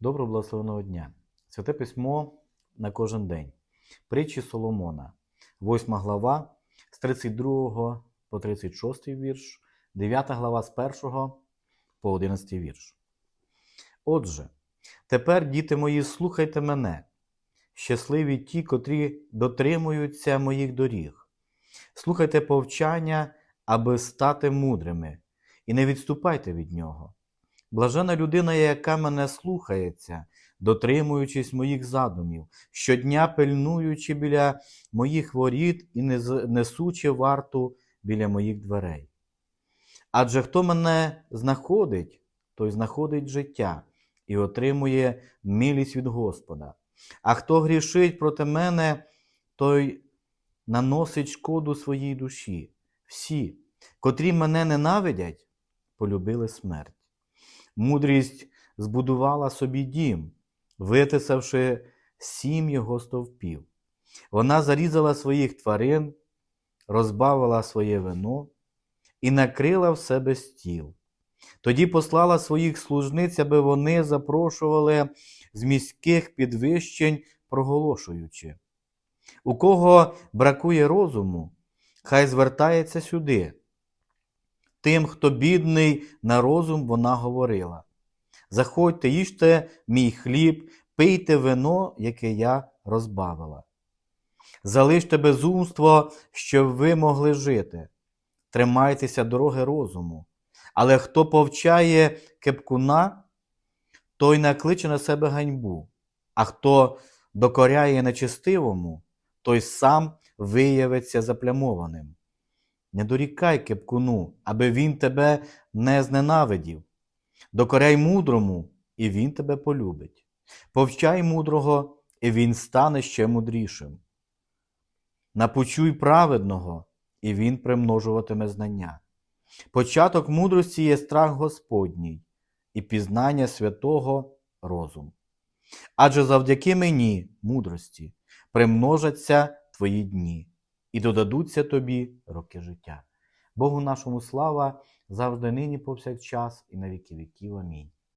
Доброго благословеного дня. Святе письмо на кожен день. Притчі Соломона, 8 глава з 32 по 36 вірш, 9 глава з 1 по 11 вірш. Отже, тепер, діти мої, слухайте мене, щасливі ті, котрі дотримуються моїх доріг. Слухайте повчання, аби стати мудрими, і не відступайте від нього. Блажена людина, яка мене слухається, дотримуючись моїх задумів, щодня пильнуючи біля моїх воріт і несучи варту біля моїх дверей. Адже хто мене знаходить, той знаходить життя і отримує милість від Господа. А хто грішить проти мене, той наносить шкоду своїй душі. Всі, котрі мене ненавидять, полюбили смерть. Мудрість збудувала собі дім, витисавши сім його стовпів. Вона зарізала своїх тварин, розбавила своє вино і накрила в себе стіл. Тоді послала своїх служниць, аби вони запрошували з міських підвищень, проголошуючи. У кого бракує розуму, хай звертається сюди. Тим, хто бідний на розум, вона говорила: Заходьте, їжте мій хліб, пийте вино, яке я розбавила. Залиште безумство, щоб ви могли жити. Тримайтеся дороги розуму. Але хто повчає кепкуна, той накличе на себе ганьбу, а хто докоряє нечестивому, той сам виявиться заплямованим. Не дорікай кепкуну, аби він тебе не зненавидів. Докоряй мудрому, і він тебе полюбить. Повчай мудрого, і він стане ще мудрішим. Напочуй праведного, і він примножуватиме знання. Початок мудрості є страх Господній, і пізнання святого розум. Адже завдяки мені, мудрості, примножаться твої дні, і додадуться тобі роки життя. Богу нашому слава завжди нині повсякчас і на віки віків. Амінь.